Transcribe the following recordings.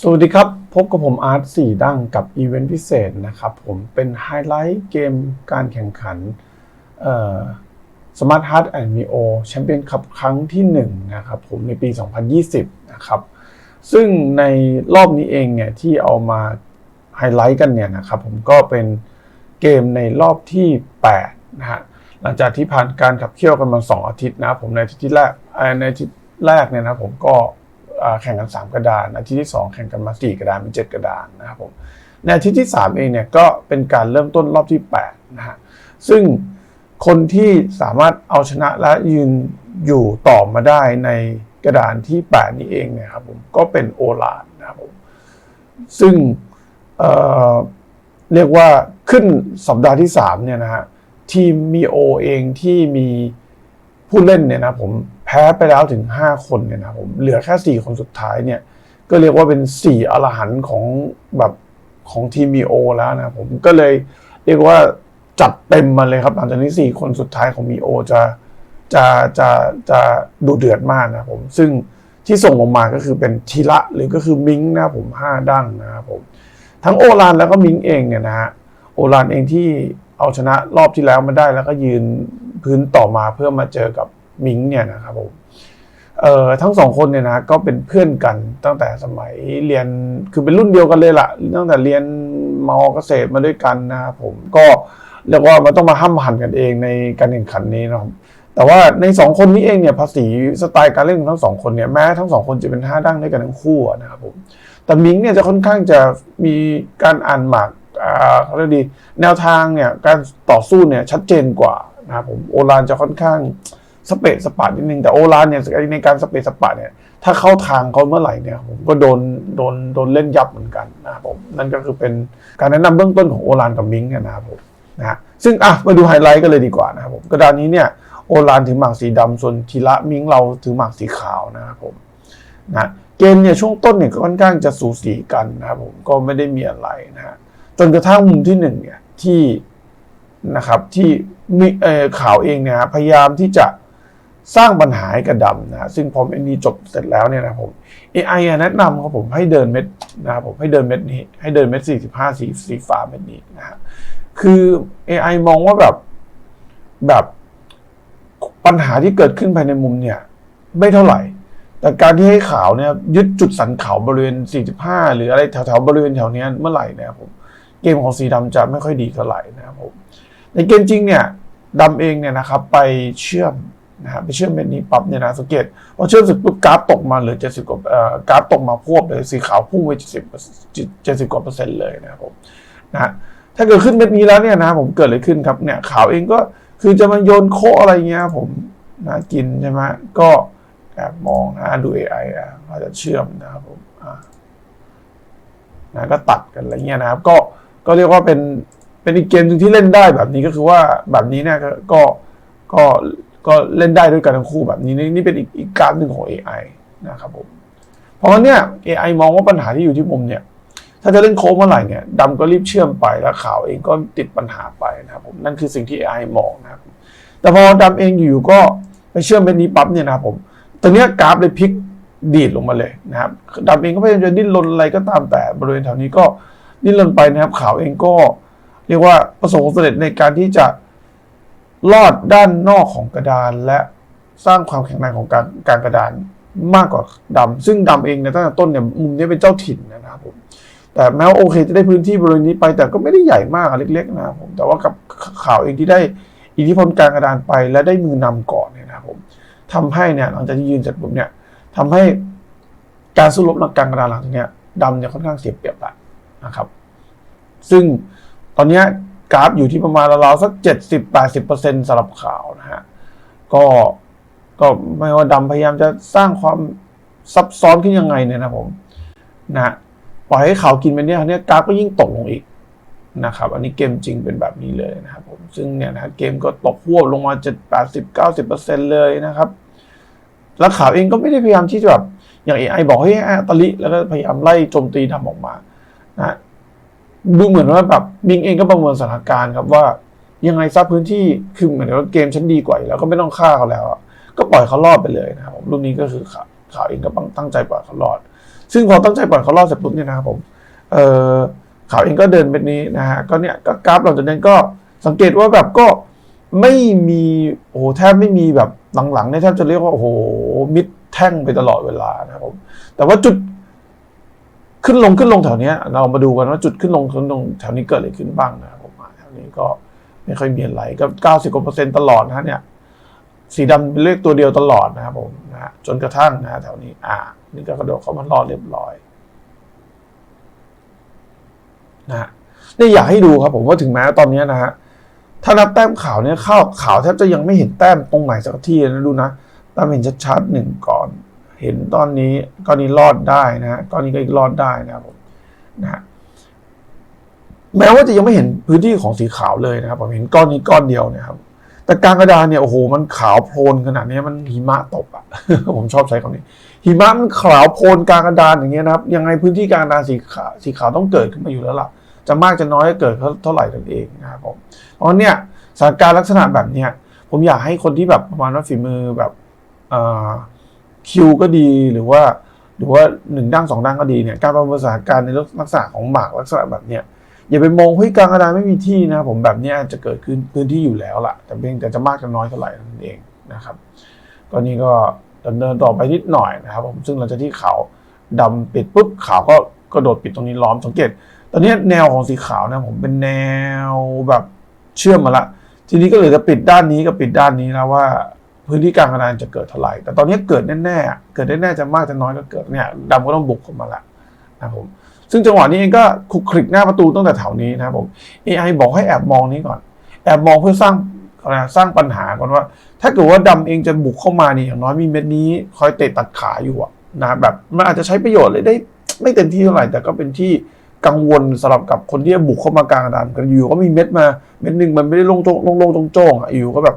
สวัสดีครับ พบกับผมอาร์ตสี่ดั้งกับอีเวนต์พิเศษนะครับผมเป็นไฮไลท์เกมการแข่งขันสมาร์ทฮาร์ดแอนด์มีโอแชมเปี้ยนคัพครั้งที่1นะครับผมในปี 2020 นะครับ ซึ่งในรอบนี้เองเนี่ยที่เอามาไฮไลท์กันเนี่ยนะครับผมก็เป็นเกมในรอบที่8นะฮะหลังจากที่ผ่านการขับเคี่ยวกันมา 2 อาทิตย์นะผมในอาทิตย์ที่แรกในอาทิตย์แรกเนี่ยนะผมก็ แข่งกัน 3 กระดาน อาทิตย์ที่ 2 แข่งกันมา 4 กระดานเป็น 7 กระดานนะครับผมในอาทิตย์ที่ 3 เองเนี่ยก็เป็นการเริ่มต้นรอบที่8นะฮะซึ่งคนที่สามารถเอาชนะและยืนอยู่ต่อมาได้ในกระดานที่ 8 นี้เองเนี่ยครับผมก็เป็นโอลานนะครับผมซึ่งเเรียกว่าขึ้นสัปดาห์ที่3เนี่ยนะฮะทีมมีโอเองที่มีผู้เล่นเนี่ยนะผม พ้ไปแล้วถึง 5 คนเนี่ยนะผมเหลือแค่ 4 คนสุดท้ายเนี่ย ก็เรียกว่าเป็น 4อรหันของแบบของทีมมีโอแล้วนะผมก็เลยเรียกว่าจัดเต็มมาเลยครับหลังจากนี้ 4 คนสุดท้ายของมีโอจะจะจะจะดูเดือดมากนะผมซึ่งที่ส่งลงมาก็คือเป็นทีละหรือก็คือมิงนะผมห้าดั้งนะครับผม ทั้งโอลานแล้วก็มิงเองเนี่ยนะฮะโอลานเองที่เอาชนะรอบที่แล้วมาได้แล้วก็ยืนพื้นต่อมาเพื่อมาเจอกับ มิงเนี่ยนะครับผมเอ่อทั้งสองคนเนี่ยนะก็เป็นเพื่อนกันตั้งแต่สมัยเรียนคือเป็นรุ่นเดียวกันเลยล่ะตั้งแต่เรียนมอเกษตรมาด้วยกันนะครับผมก็เรียกว่ามันต้องมาห้ามหันกันเองในการแข่งขันนี้นะครับแต่ว่าในสองคนนี้เองเนี่ยภาษีสไตล์การเล่นของทั้งสองคนเนี่ยแม้ทั้งสองคนจะเป็นห้าดั้งด้วยกันทั้งคู่นะครับผมแต่มิงเนี่ยจะค่อนข้างจะมีการอ่านหมากอ่าเขาเรียกดีแนวทางเนี่ยการต่อสู้เนี่ยชัดเจนกว่านะครับผมโอลานจะค่อนข้าง สเปซสปานิดนึงแต่โอลานเนี่ยในการสเปซสปาเนี่ยถ้าเข้าทางเขาเมื่อไหร่เนี่ยผมก็โดนโดนโดนเล่นยับเหมือนกันนะครับผมนั่นก็คือเป็นการแนะนำเบื้องต้นของโอลานกับมิงเนี่ยนะครับผมนะฮะซึ่งอะมาดูไฮไลท์กันเลยดีกว่านะครับผมกระดานนี้เนี่ยโอลานถือหมากสีดำส่วนทีละมิงเราถือหมากสีขาวนะครับผมนะเกมเนี่ยช่วงต้นเนี่ยก็ค่อนข้างจะสูสีกันนะครับผมก็ไม่ได้มีอะไรนะฮะจนกระทั่งมุมที่หนึ่งเนี่ยที่นะครับที่มิเออข่าวเองเนี่ยพยายามที่จะ สร้างปัญหาให้กับดำนะซึ่งพอเอ็นดีจบเสร็จแล้วเนี่ยนะผม AI อแนะนำครับผมให้เดินเม็ดนะครับผมให้เดินเม็ดนี้ ให้เดินเม็ดสี่สิบห้าสีสีฟ้าเม็ดนี้นะฮะคือ AI มองว่าแบบแบบปัญหาที่เกิดขึ้นภายในมุมเนี่ย ไม่เท่าไหร่ แต่การที่ให้ขาวเนี่ยยึดจุดสันเขาบริเวณ 45 หรืออะไรแถวๆบริเวณแถวนี้เมื่อไหร่นะครับผมเกมของสีดำจะไม่ค่อยดีเท่าไหร่นะครับผมในเกมจริงเนี่ยดำเองเนี่ยนะครับไปเชื่อม นะฮะไปเชื่อมเม็ดนี้ปั๊บเนี่ยนะสังเกตพอเชื่อมเสร็จปุ๊บกราฟตกมาเหลือ 70 กว่าเอ่อกราฟตกมาพวบเลยสีขาวพุ่งไป70 70 กว่าเปอร์เซ็นต์เลยนะครับผมนะฮะถ้าเกิดขึ้นเม็ดนี้แล้วเนี่ยนะผมเกิดอะไรขึ้นครับเนี่ยขาวเองก็คือจะมาโยนโคอะไรเงี้ยผมนะกินใช่ไหมก็แอบมองนะดู AI อะเราจะเชื่อมนะครับผมอ่านะก็ตัดกันอะไรเงี้ยนะครับ ก็ก็เรียกว่าเป็นเป็นอีกเกมนึงที่เล่นได้แบบนี้ก็คือว่าแบบนี้เนี่ยก็ก็ ก็เล่นได้ด้วยกันทั้งคู่แบบนี้นี่นี่เป็นอีกอีกการหนึ่งของ AI นะครับผมเพราะว่าเนี่ย AI มองว่าปัญหาที่อยู่ที่มุมเนี่ย ถ้าจะเล่นโค้งเมื่อไหร่เนี่ยดำก็รีบเชื่อมไปแล้วขาวเองก็ติดปัญหาไปนะครับผมนั่นคือสิ่งที่ AI มองนะครับแต่พอดำเองอยู่ก็ไปเชื่อมเป็นนี้ปั๊บเนี่ยนะครับผมตอนนี้กราฟเลยพลิกดีดลงมาเลยนะครับดำเองก็พยายามจะดิ้นรนอะไรก็ตามแต่บริเวณแถวนี้ก็ดิ้นรนไปนะครับขาวเองก็ เรียกว่าประสบความสำเร็จในการที่จะ ลอดด้านนอกของกระดานและสร้างความแข็งแรงของการการกระดานมากกว่าดำซึ่งดำเองเนี่ยตั้งแต่ต้นเนี่ยมุมนี้เป็นเจ้าถิ่นนะครับผมแต่แม้ว่าโอเคจะได้พื้นที่บริเวณนี้ไปแต่ก็ไม่ได้ใหญ่มากอะเล็กๆนะครับผมแต่ว่ากับข่าวเองที่ได้อิทธิพลการกระดานไปและได้มือนำก่อนเนี่ยนะครับผมทำให้เนี่ยหลังจากที่ยืนเสร็จปุ๊บเนี่ยทำให้การสู้รบหลักกางกระดานหลังจากเนี้ยดำเนี่ยค่อนข้างเสียเปรียบละนะครับ ซึ่งตอนเนี้ย กราฟอยู่ที่ประมาณราวๆสักเจ็ดสิบแปดสิบเปอร์เซ็นต์สำหรับขาวนะฮะ ก็ก็ไม่ว่าดำพยายามจะสร้างความซับซ้อนขึ้นยังไงเนี่ยนะผมนะปล่อยให้ขาวกินไปเนี่ยเนี้ยกราฟก็ยิ่งตกลงอีกนะครับ อันนี้เกมจริงเป็นแบบนี้เลยนะครับผมซึ่งเนี่ยนะเกมก็ตกหัวลงมา7 80 90เปอร์เซ็นต์เลยนะครับ แล้วขาวเองก็ไม่ได้พยายามที่จะแบบอย่าง AI บอกให้อตลิแล้วก็พยายามไล่โจมตีทำออกมานะ ดูเหมือนว่าแบบบิงเองก็ประเมินสถานการณ์ครับว่ายังไงซับพื้นที่คือเหมือนว่าเกมฉันดีกว่าแล้วก็ไม่ต้องฆ่าเขาแล้วก็ปล่อยเขารอดไปเลยนะครับผมรุ่นนี้ก็คือข่าวข่าวเองก็ตั้งใจปล่อยเขารอด ซึ่งพอตั้งใจปล่อยเขารอดเสร็จปุ๊บเนี่ยนะครับผมเออขาวเองก็เดินแบบนี้นะฮะก็เนี่ยก็กราฟหลังจากนั้นก็สังเกตว่าแบบก็ไม่มีโอ้โหแทบไม่มีแบบหลังๆเนี่ยแทบจะเรียกว่าโอ้โหมิดแท่งไปตลอดเวลานะครับผมแต่ว่าจุด ขึ้นลงขึ้นลงแถวนี้เรามาดูกันว่าจุดขึ้นลงขึ้นลงแถวนี้เกิดอะไรขึ้นบ้างนะผมอ่าแถวนี้ก็ไม่ค่อยมีอะไรก็เก้าสิบกว่าเปอร์เซ็นต์ตลอดนะเนี่ย สีดำเป็นเลขตัวเดียวตลอดนะครับผมนะฮะจนกระทั่งนะฮะแถวนี้อ่า นี่ก็กระโดดเข้ามารอดเรียบร้อยนะฮะนี่อยากให้ดูครับผมว่าถึงแม้ตอนนี้นะฮะถ้านับแต้มขาวเนี่ยเข้าขาวแทบจะยังไม่เห็นแต้มตรงไหนสักที่นะดูนะแต้มเห็นชัดๆหนึ่งก่อน เห็นตอนนี้ก้อนนี้รอดได้นะฮะก้อนนี้ก็อีกรอดได้นะครับผมนะฮะแม้ว่าจะยังไม่เห็นพื้นที่ของสีขาวเลยนะครับ ผมเห็นก้อนนี้ก้อนเดียวเนี่ยครับ แต่กลางกระดานเนี่ยโอ้โหมันขาวโพลนขนาดนี้มันหิมะตกอะ ผมชอบใช้คำนี้ หิมะมันขาวโพลนกลางกระดานอย่างเงี้ยนะครับ ยังไงพื้นที่กลางกระดานสีขาวสีขาวต้องเกิดขึ้นมาอยู่แล้วล่ะ จะมากจะน้อยก็เกิดเท่าไหร่นั่นเองนะครับผมเพราะเนี่ยสถานการณ์ลักษณะแบบเนี้ยผมอยากให้คนที่แบบประมาณว่าฝีมือแบบอ่อ คิวก็ดีหรือว่า หรือว่าหนึ่งด้านสองด้านก็ดีเนี่ยการประเมินสถานการณ์ในลักษณะของหมากลักษณะแบบเนี้ยอย่าไปมองเฮ้ยกลางกระดานไม่มีที่นะผมแบบนี้จะเกิดขึ้นพื้นที่อยู่แล้วล่ะ แต่เพียงแต่จะมากจะน้อยเท่าไหร่นั่นเองนะครับก็นี่ก็ดำเนินต่อไปนิดหน่อยนะครับผมซึ่งหลังจากที่ขาวดำปิดปุ๊บขาวก็กระโดดปิดตรงนี้ล้อมสังเกต ตอนนี้แนวของสีขาวนะผมเป็นแนวแบบเชื่อมมาละ ทีนี้ก็เลยจะปิดด้านนี้กับปิดด้านนี้นะว่า พื้นที่กางกระดานจะเกิดเท่าไหร่ แต่ตอนนี้เกิดแน่ๆ เกิดแน่ๆจะมากจะน้อยก็เกิดเนี่ยดำก็ต้องบุกเข้ามาละนะครับผม ซึ่งจังหวะนี้เองก็คลุกคลิกหน้าประตูตั้งแต่แถวนี้นะครับผม AI บอกให้แอบมองนี้ก่อน แอบมองเพื่อสร้างอะไรสร้างปัญหาก่อนว่า ถ้าเกิดว่าดำเองจะบุกเข้ามานี่อย่างน้อยมีเม็ดนี้ คอยเตะตัดขาอยู่อะนะแบบมันอาจจะใช้ประโยชน์เลยได้ไม่เต็มที่เท่าไหร่แต่ก็เป็นที่กังวลสำหรับกับคนที่จะบุกเข้ามากลางดานกันอยู่ก็มีเม็ดมาเม็ดหนึ่งมันไม่ได้ลงโจงลงลงตรงโจงๆอะอยู่ก็แบบ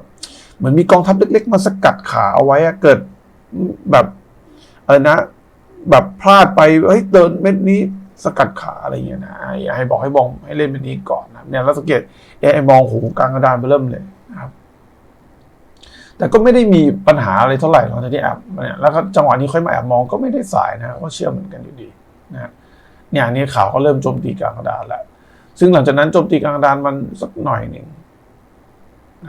เหมือนมีกองทัพเล็กๆ มาสกัดขาเอาไว้อะเกิดแบบอะไรนะ แบบพลาดไปเฮ้ยเดินเม็ดนี้สกัดขาอะไรเงี้ยนะอย่าให้บอกให้มองให้เล่นเป็นนี้ก่อนนะเนี่ยแล้วสังเกตเอไอมองหูกลางกระดานไปเริ่มเลยนะครับ แต่ก็ไม่ได้มีปัญหาอะไรเท่าไหร่หลังจากที่แอบเนี่ยแล้วก็จังหวะนี้ค่อยมาแอบมองก็ไม่ได้สายนะก็เชื่อเหมือนกันอยู่ดีนะเนี่ยนนี่ข่าวก็เริ่มโจมตีกลางกระดานแล้วซึ่งหลังจากนั้นโจมตีกลางกระดานมันสักหน่อยหนึ่ง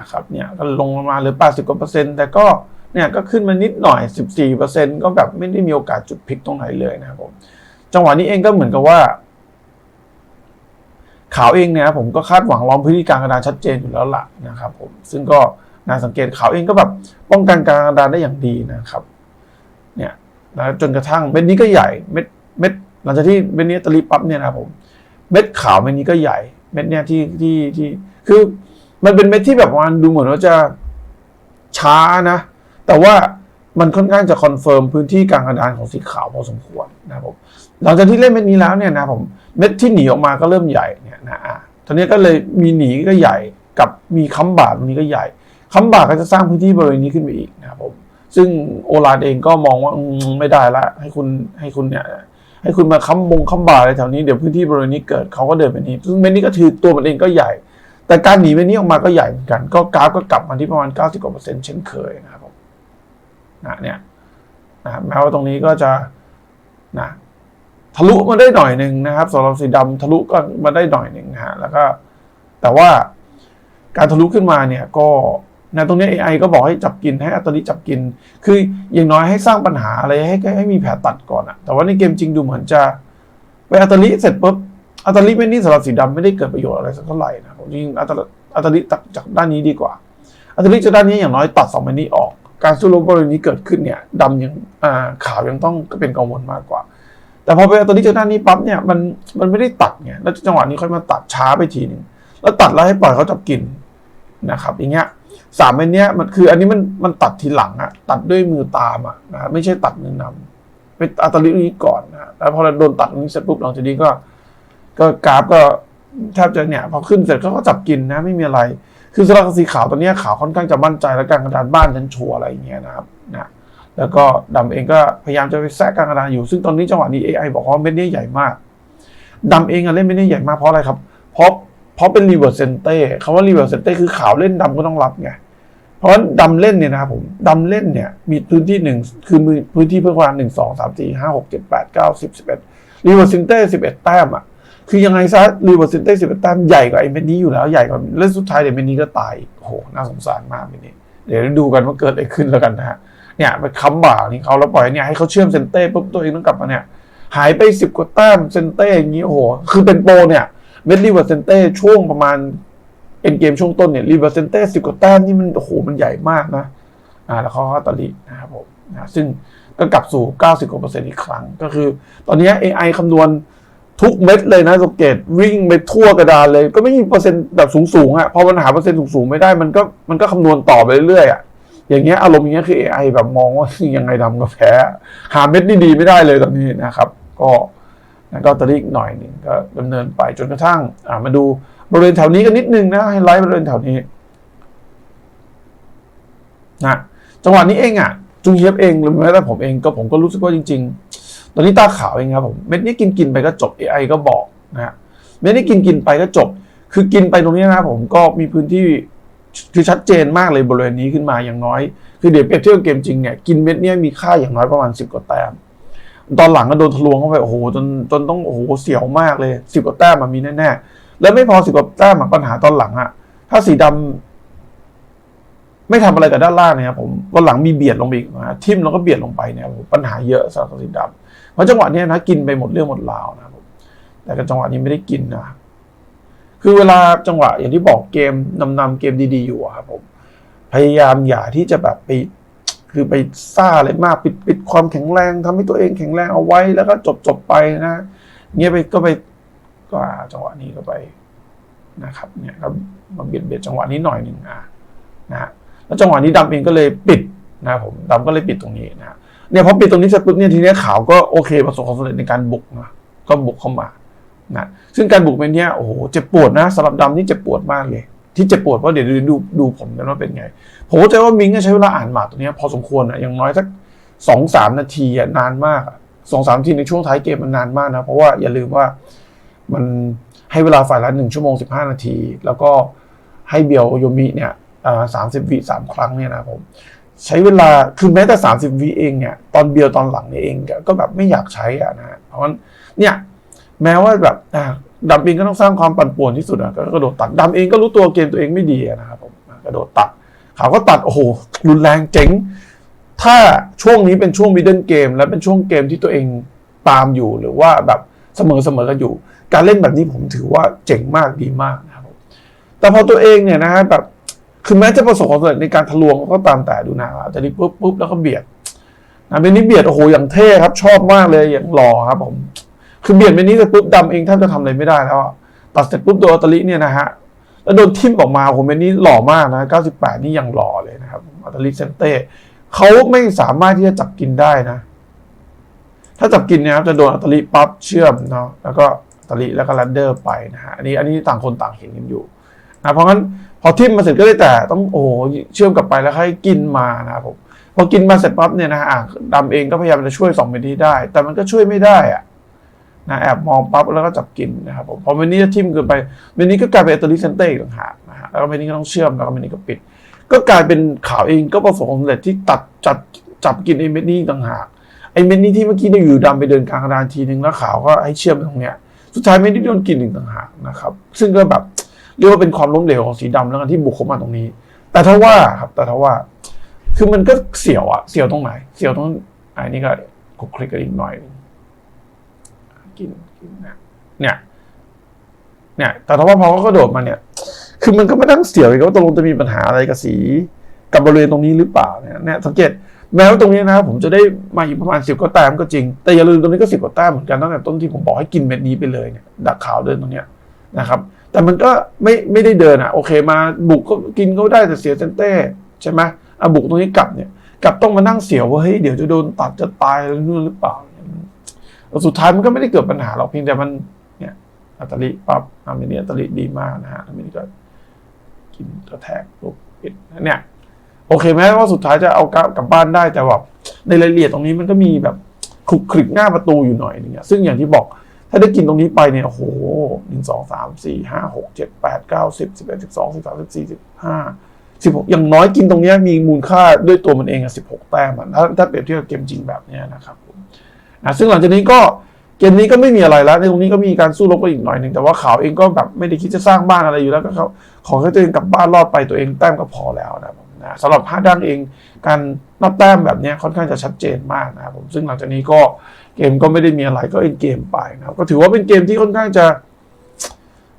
นะครับเนี่ยก็ลงมาเหลือ 80กว่าเปอร์เซ็นต์แต่ก็เนี่ยก็ขึ้นมานิดหน่อย 14เปอร์เซ็นต์ก็แบบไม่ได้มีโอกาสจุดพลิกตรงไหนเลยนะครับผมจังหวะนี้เองก็เหมือนกับว่าข่าวเองเนี่ยผมก็คาดหวังล้อมพื้นที่กางกระดานชัดเจนอยู่แล้วล่ะนะครับผมซึ่งก็น่าสังเกตข่าวเองก็แบบป้องกันกางกระดานได้อย่างดีนะครับเนี่ยแล้วจนกระทั่งเม็ดนี้ก็ใหญ่เม็ดเม็ดหลังจากที่เม็ดนี้ตะลีปั๊บเนี่ยนะครับผม เม็ดขาวเม็ดนี้ก็ใหญ่ เม็ดเนี่ยที่ที่ที่คือ มันเป็นเม็ดที่แบบว่าดูเหมือนว่าจะช้านะ แต่ว่ามันค่อนข้างจะคอนเฟิร์มพื้นที่กลางกระดานของสีขาวพอสมควรนะครับผมหลังจากที่เล่นเม็ดนี้แล้วเนี่ยนะผมเม็ดที่หนีออกมาก็เริ่มใหญ่เนี่ยนะอะตอนนี้ก็เลยมีหนีก็ใหญ่กับมีค้ำบาดตรงนี้ก็ใหญ่ค้ำบาดก็จะสร้างพื้นที่บริเวณนี้ขึ้นไปอีกนะครับผมซึ่งโอลาดเองก็มองว่าไม่ได้ละ ให้คุณให้คุณเนี่ยให้คุณมาค้ำบงค้ำบาดอะไรแถวนี้เดี๋ยวพื้นที่บริเวณนี้เกิดเขาก็เดินไปนี้ซึ่งเม็ดนี้ก็ถือตัวมันเองก็ใหญ่ แต่การหนีเม็ดนี้ออกมาก็ใหญ่เหมือนกัน ก็กราฟก็กลับมาที่ประมาณ 90กว่าเปอร์เซ็นต์เช่นเคยนะครับผมนะเนี่ยนะแม้ว่าตรงนี้ก็จะนะทะลุมาได้หน่อยหนึ่งนะครับสำหรับสีดำทะลุก็มาได้หน่อยหนึ่งฮะแล้วก็แต่ว่าการทะลุขึ้นมาเนี่ยก็นะตรงนี้ AI ก็บอกให้จับกินให้อัตลิจับกิน คืออย่างน้อยให้สร้างปัญหาอะไรให้ให้ให้มีแผลตัดก่อนอะแต่ว่าในเกมจริงดูเหมือนจะไปอัตลิเสร็จปุ๊บ อัตลิไม่นี่สำหรับสีดำไม่ได้เกิดประโยชน์อะไรสักเท่าไหร่นะจริงอัตลิอัตลิตัดจากด้านนี้ดีกว่า อัตลิจากด้านนี้อย่างน้อยตัดสองใบนี้ออก การสู้รบบริเวณนี้เกิดขึ้นเนี่ยดำยังอ่าขาวยังต้องเป็นกังวลมากกว่า แต่พอไปอาตัวนี้จากด้านนี้ปั๊บเนี่ยมันมันไม่ได้ตัดไงแล้วจังหวะนี้ค่อยมาตัดช้าไปทีหนึ่งแล้วตัดแล้วให้ปล่อยเขาจับกินนะครับอย่างเงี้ยสามเม็ดเนี้ยมันคืออันนี้มันมันตัดทีหลังอะตัดด้วยมือตามอะนะไม่ใช่ตัดมือนำเป็นอัตลินี้ก่อนนะแล้วพอเราโดนตัดตรงนี้เสร็จปุ๊บหลังจากนี้ก็ ก็กราฟก็แทบจะเนี่ยพอขึ้นเสร็จก็จับกินนะไม่มีอะไร คือสำหรับสีขาวตอนนี้ขาวค่อนข้างจะมั่นใจและการกระดานบ้านฉันชัวร์อะไรอย่างเงี้ยนะครับนะแล้วก็ดำเองก็พยายามจะไปแทรกกางกระดานอยู่ ซึ่งตอนนี้จังหวะนี้ AI บอกว่าเม็ดนี้ใหญ่มากดำเองอะเล่นเม็ดนี้ใหญ่มากเพราะอะไรครับ เพราะเพราะเป็นรีเวิร์สเซนเต้คำว่ารีเวิร์สเซนเต้คือขาวเล่นดำก็ต้องรับไงเพราะว่าดำเล่นเนี่ยนะครับผมดำเล่นเนี่ยมีพื้นที่หนึ่งคือพื้นที่เพื่อความหนึ่งสองสามสี่ห้าหกเจ็ดแปดเก้าสิบสิบเอ็ดรีเวอร์ซินเต้สิบเอ็ดแต้มอะ คือยังไงซะรีเวอร์ซินเต้สิบแต้มใหญ่กว่าไอ้เมนนี้อยู่แล้วใหญ่กว่าแล้วสุดท้ายเดี๋ยวเมนนี้ก็ตายโอ้โหน่าสงสารมากเมนนี้เดี๋ยวดูกันว่าเกิดอะไรขึ้นแล้วกันนะฮะเนี่ยไปค้ำบ่านี่เขาแล้วปล่อยเนี่ยให้เขาเชื่อมเซนเต้ปุ๊บตัวเองต้องกลับมาเนี่ย หายไปสิบกว่าแต้มเซนเต้อย่างนี้โอ้โหคือเป็นโปรเนี่ยเมดลีเวอร์เซนเต้ช่วงประมาณเอ็นเกมช่วงต้นเนี่ยรีเวอร์เซนเต้สิบกว่าแต้มนี่มันโอ้โหมันใหญ่มากนะอ่าแล้วเขาก็ตอลีนะครับผมนะซึ่งก็กลับสู่ 90กว่าเปอร์เซ็นต์อีกครั้ง ก็คือ ตอนนี้ AI คำนวณ ทุกเม็ดเลยนะสเกตวิ่งไปทั่วกระดานเลย ก็ไม่มีเปอร์เซ็นต์แบบสูงๆอะ่ะพอมันหาเปอร์เซ็นต์สูงๆไม่ได้มันก็มันก็คำนวณต่อไปเรื่อยๆอะอย่างเงี้ยอารมณ์อย่างเงี้ยคือ AI แบบมองว่ายังไงดำก็แพ้ หาเม็ดดีๆไม่ได้เลยตอนนี้นะครับ ก็นะก็ตอนนี้อีกหน่อยนึงก็ดำเนินไปจนกระทั่ง อ่ามาดูบริเวณแถวนี้กันนิดนึงนะไฮไลท์บริเวณแถวนี้นะจังหวะนี้เองอะจุงเฮียบเองหรือแม้แต่ผมเองก็ผมก็รู้สึกว่าจริง ๆ ตอนนี้ตาขาวเองครับผมเม็ดนี้กินกินไปก็จบ AI ก็บอกนะฮะเม็ดนี้กินกินไปก็จบ คือกินไปตรงนี้นะผมก็มีพื้นที่คือชัดเจนมากเลยบริเวณนี้ขึ้นมาอย่างน้อย คือเดี๋ยวเปรียบเทียบเกมจริงเนี่ยกินเม็ดนี้มีค่าอย่างน้อยประมาณ 10กว่าแต้มตอนหลังก็โดนทะลวงเข้าไปโอ้โหจนจนต้องโอ้โหเสียวมากเลยสิบกว่าแต้มมันมีแน่ๆแล้วไม่พอสิบกว่าแต้มปัญหาตอนหลังอะถ้าสีดำไม่ทำอะไรกับด้านล่างเนะครับผมวันหลังมีเบียดลงไปอีกนะทิมแล้วก็เบียดลงไปเนี่ยปัญหาเยอะสำหรับสีดำ เพราะจังหวะนี้นะกินไปหมดเรื่องหมดราวนะครับแต่ก็จังหวะนี้ไม่ได้กินนะ คือเวลาจังหวะอย่างที่บอกเกมนำนำเกมดีๆอยู่ครับผมพยายามอย่าที่จะแบบไปคือไปซ่าอะไรมากปิดปิดความแข็งแรงทำให้ตัวเองแข็งแรงเอาไว้แล้วก็จบจบไปนะเงี้ยไปก็ไปก็จังหวะนี้ก็ไปนะครับ เนี่ยก็มาเบียดเบียดจังหวะนี้หน่อยหนึ่งอะนะฮะแล้วจังหวะนี้ดำเองก็เลยปิดนะครับผมดำก็เลยปิดตรงนี้นะ เนี่ยพอปิดตรงนี้เสร็จปุ๊บเนี่ยทีนี้ขาวก็โอเคประสบความสำเร็จในการบุกนะก็บุกเข้ามานะซึ่งการบุกเป็นเนี้ยโอ้โหเจ็บปวดนะสำหรับดำนี่เจ็บปวดมากเลย ที่เจ็บปวดเพราะเดี๋ยวดูดูผมกันว่าเป็นไง ผมเข้าใจว่ามิงใช้เวลาอ่านหมากตัวนี้พอสมควรอะอย่างน้อยสักสองสามนาทีอะนานมากสองสามนาทีในช่วงท้ายเกมมันนานมากนะ เพราะว่าอย่าลืมว่ามันให้เวลาฝ่ายละหนึ่งชั่วโมงสิบห้านาที แล้วก็ให้เบียวโยมิเนี่ยสามสิบวิสามครั้งเนี่ยนะผม ใช้เวลาคือแม้แต่สามสิบวิเองเนี่ยตอนเบียวตอนหลังเนี่ยเองก็แบบไม่อยากใช้อะนะฮะเพราะฉะนั้นเนี่ยแม้ว่าแบบอะดำเองก็ต้องสร้างความปั่นป่วนที่สุดอะก็กระโดดตัดดำเองก็รู้ตัวเกมตัวเองไม่ดีนะครับผมกระโดดตัดเขาก็ตัดโอ้โหรุนแรงเจ๋ง ถ้าช่วงนี้เป็นช่วงมิดเดิลเกม และเป็นช่วงเกมที่ตัวเองตามอยู่หรือว่าแบบเสมอเสมอกันอยู่ การเล่นแบบนี้ผมถือว่าเจ๋งมากดีมากนะครับผมแต่พอตัวเองเนี่ยนะฮะแบบ คือแม้จะประสบความสำเร็จในการทะลวงก็ตามแต่ดูนะแต่นี่ปุ๊บปุ๊บแล้วก็เบียดนะเป็นนี้เบียดโอ้โหอย่างเท่ครับ ชอบมากเลยอย่างหล่อครับผม คือเบียดเป็นนี้เสร็จปุ๊บดำเองแทบจะทำอะไรไม่ได้แล้วตัดเสร็จปุ๊บโดนอัตลิเนี่ยนะฮะแล้วโดนทิ่มออกมาผมเป็นนี้หล่อมากนะ 98 นี่ยังหล่อเลยนะครับอัตลิเซนเต้เขาไม่สามารถที่จะจับกินได้นะ ถ้าจับกินเนี่ยครับจะโดนอัตลิปั๊บเชื่อมเนาะแล้วก็อัตลิแล้วก็แรนเดอร์ไปนะฮะอันนี้อันนี้ต่างคนต่างเห็นกันอยู่ นะเพราะงั้นพอทิ่มมาเสร็จก็ได้แต่ต้องโอ้โหเชื่อมกลับไปแล้วให้กินมานะครับผมพอกินมาเสร็จปั๊บเนี่ยนะฮะดำเองก็พยายามจะช่วยสองเมนี้ได้ แต่มันก็ช่วยไม่ได้อะนะแอบมองปั๊บแล้วก็จับกินนะครับผมพอเมนี้จะทิ่มเกินไปเมนี้ก็กลายเป็นเอตอริเซนเต้ต่างหากนะฮะแล้วก็เมนี้ก็ต้องเชื่อมแล้วก็เมนี้ก็ปิด ก็กลายเป็นข่าวเองก็ประสบความสำเร็จที่ตัดจัดจับกินไอ้เมนี้ต่างหากไอ้เมนี้ที่เมื่อกี้เนี่ยอยู่ดำไปเดินกลางกระดานทีนึงแล้วข่าวก็ให้เชื่อมตรงเนี้ยสุดท้ายเมนี้โดนกินอีกต่างหากนะครับ ซึ่งก็แบบ เรียกว่าเป็นความล้มเหลวของสีดำแล้วกันที่บุกเข้ามาตรงนี้ แต่ถ้าว่าครับ แต่ถ้าว่า คือมันก็เสียวอะเสียวตรงไหน เสียวตรงอันนี้ก็คลุกคลิกกันอีกหน่อยกินกินนะเนี่ย เนี่ย แต่ถ้าว่าพอเขากระโดดมาเนี่ย คือมันก็ไม่ต้องเสียวอีกว่าตกลงจะมีปัญหาอะไรกับสีกับบริเวณตรงนี้หรือเปล่าเนี่ยเนี่ยสังเกตแม้ว่าตรงนี้นะครับผมจะได้มาอยู่ประมาณสิบกว่าแต้มก็จริง แต่อย่าลืมตรงนี้ก็สิบกว่าแต้มเหมือนกันตั้งแต่ต้นที่ผมบอกให้กินเม็ดนี้ไปเลยเนี่ยดักขาวเดินตรงเนี้ย นะครับ แต่มันก็ไม่ไม่ได้เดินอะโอเคมาบุกก็กินก็ได้แต่เสียเซนเต้ใช่ไหมอะบุกตรงนี้กลับเนี่ยกลับต้องมานั่งเสียวว่าเฮ้ยเดี๋ยวจะโดนตัดจะตายแล้วนู่นหรือเปล่าสุดท้ายมันก็ไม่ได้เกิดปัญหาหรอกเพียงแต่มันเนี่ยอัตลิปั๊บอามินีอัตลิดีมากนะฮะอามินีก็กินกระแทกปุ๊บปิดเนี่ยโอเคแม้ว่าสุดท้ายจะเอากลับกลับบ้านได้แต่แบบในรายละเอียดตรงนี้มันก็มีแบบคลุกคลิกหน้าประตูอยู่หน่อยนึงอะซึ่งอย่างที่บอกาได้กินตรงนี้ไปเนี่ยโอ้โหหนึ่งสองสามสี่ห้าหกเจ็ดแปดเก้าสิบสิบเอ็ดสิบสองสิบสามสิบสี่สิบห้า16อย่างน้อยกินตรงนี้มีมูลค่าด้วยตัวมันเองอะ16แต้มถ้าถ้าเปรียบเทียบกับเกมจริงแบบนี้นะครับผมนะซึ่งหลังจากนี้ก็เกมนี้ก็ไม่มีอะไรแล้วในตรงนี้ก็มีการสู้รบกันอีกหน่อยหนึ่งแต่ว่าขาวเองก็แบบไม่ได้คิดจะสร้างบ้านอะไรอยู่แล้วก็เขาขอให้ตัวเองกลับบ้านรอดไปตัวเองแต้มก็พอแล้วนะครับผมนะสำหรับห้าด้านเองการนับแต้มแบบนี้ค่อนข้างจะชัดเจนมากนะครับผมซึ่งหลังจากนี้ก็ เกมก็ไม่ได้มีอะไรก็เอ็นเกมไปนะครับ ก็ถือว่าเป็นเกมที่ค่อนข้างจะ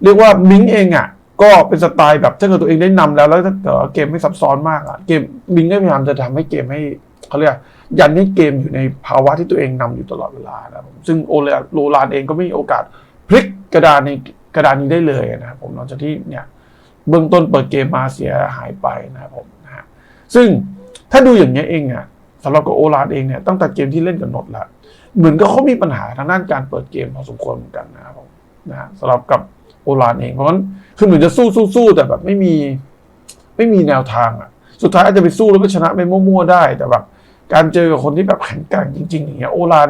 เรียกว่ามิงเองอะ ก็เป็นสไตล์แบบถ้าเกิดตัวเองได้นำแล้วแล้วถ้าเกิดเกมไม่ซับซ้อนมากอะเกมมิงก็พยายามจะทำให้เกมให้เขาเรียกยันให้เกมอยู่ในภาวะที่ตัวเองนำอยู่ตลอดเวลานะครับซึ่งโอเลโรลานเองก็ไม่มีโอกาสพลิกกระดานในกระดานนี้ได้เลยนะครับผมหลังจากที่เนี่ยเบื้องต้นเปิดเกมมาเสียหายไปนะครับผมนะซึ่งถ้าดูอย่างนี้เองอะสำหรับกับโอลานเองเนี่ยตั้งแต่เกมที่เล่นกับนดละ เหมือนกับเขามีปัญหาทางด้านการเปิดเกมพอสมควรเหมือนกันนะครับผมนะฮะสำหรับกับโอลานเองเพราะฉะนั้นคือเหมือนจะสู้สู้สู้แต่แบบไม่มีไม่มีแนวทางอะ สุดท้ายอาจจะไปสู้แล้วก็ชนะไปมั่วๆได้ แต่แบบการเจอกับคนที่แบบแข็งแกร่งจริง ๆ อย่างเงี้ยโอลาน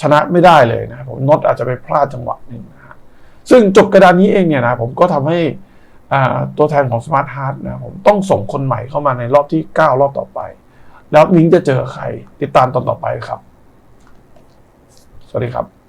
ชนะไม่ได้เลยนะผมน็อตอาจจะไปพลาดจังหวะหนึ่งนะฮะซึ่งจบกระดานนี้เองเนี่ยนะผมก็ทำให้อ่าตัวแทนของ Smart Heart นะผมต้องส่งคนใหม่เข้ามาในรอบที่ 9 รอบต่อไป แล้วมิงจะเจอใครติดตามตอนต่อไปครับ สวัสดีครับ